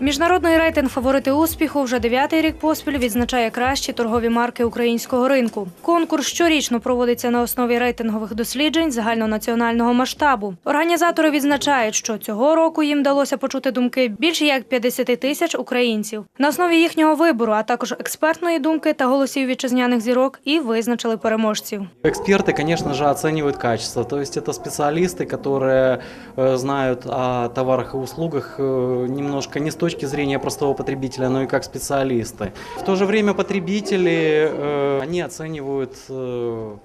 Міжнародний рейтинг фаворити успіху вже дев'ятий рік поспіль відзначає кращі торгові марки українського ринку. Конкурс щорічно проводиться на основі рейтингових досліджень загальнонаціонального масштабу. Організатори відзначають, що цього року їм вдалося почути думки більше як 50 тисяч українців. На основі їхнього вибору, а також експертної думки та голосів вітчизняних зірок, і визначили переможців. Эксперты, конечно же, оценивают качество. То есть это специалисты, которые э, знают о товарах и услугах э, немножко не с точки зрения простого потребителя, но и как специалисты. В то же время потребители, э, они оценивают э,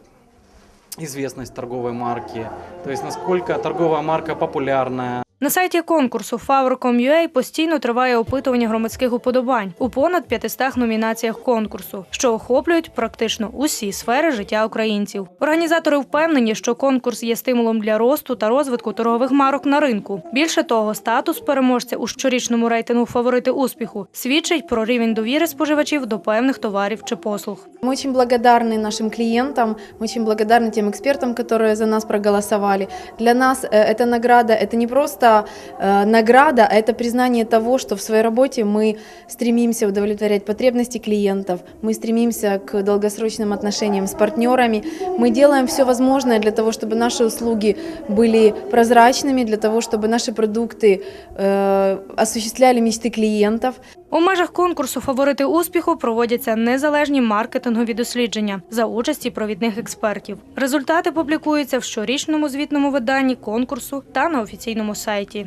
известность торговой марки, то есть насколько торговая марка популярная, На сайті конкурсу Favor.com.ua постійно триває опитування громадських уподобань у понад 500 номінаціях конкурсу, що охоплюють практично усі сфери життя українців. Організатори впевнені, що конкурс є стимулом для росту та розвитку торгових марок на ринку. Більше того, статус переможця у щорічному рейтингу фаворити успіху свідчить про рівень довіри споживачів до певних товарів чи послуг. Мы очень благодарны нашим клиентам, мы очень благодарны тем экспертам, которые за нас проголосовали. Для нас э, эта награда – это не просто э, награда, а это признание того, что в своей работе мы стремимся удовлетворять потребности клиентов, мы стремимся к долгосрочным отношениям с партнерами, мы делаем все возможное для того, чтобы наши услуги были прозрачными, для того, чтобы наши продукты э, осуществляли мечты клиентов. У межах конкурсу фаворити успіху проводяться незалежні маркетингові дослідження за участі провідних експертів. Результати публікуються в щорічному звітному виданні конкурсу та на офіційному сайті.